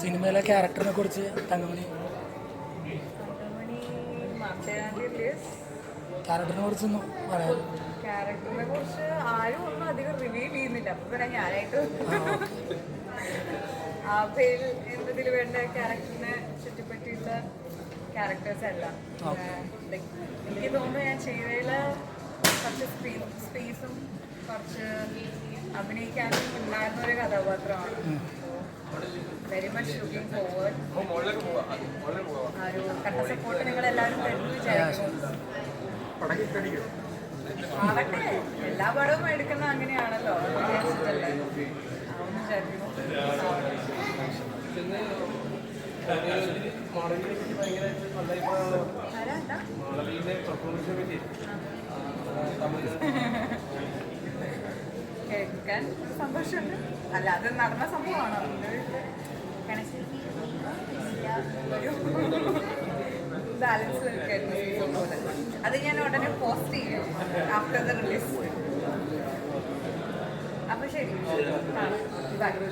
സിനിമയിലെ ക്യാരക്ടറിനെ കുറിച്ച് തങ്കമണി. റിലീസ്. ക്യാരക്ടറിനെ കുറിച്ചൊന്നും പറയാം ക്യാരക്ടറിനെ കുറിച്ച് പിന്നെ ഞാനായിട്ട് ആ എന്നതിൽ വേണ്ട ക്യാരക്ടറിനെ ചുറ്റിപ്പറ്റിയുള്ള ക്യാരക്ടേഴ്സ് അല്ല. എനിക്ക് തോന്നുന്നു ഞാൻ ചെയ്തതിൽ കുറച്ച് സ്പേസും കുറച്ച് അഭിനയിക്കാനും ഉണ്ടായിരുന്ന ഒരു കഥാപാത്രമാണ് വെരി മച്ച് ലുക്കിംഗ് ഫോർവേഡ് ആ ഒരു കട്ട സപ്പോർട്ട് നിങ്ങൾ എല്ലാവരും തരുന്നു വിചാരിക്കുന്നു. ആവട്ടെ. എല്ലാ പടവും എടുക്കുന്ന അങ്ങനെയാണല്ലോ. വിചാരിച്ചിട്ടല്ലേ? കേൾക്കാൻ സന്തോഷമുണ്ട്. അല്ല അത് നടന്ന സംഭവമാണോ? ബാലൻസ് അത് ഞാൻ ഉടനെ പോസ്റ്റ് ചെയ്യും. After the release Chega. Tá. Vai.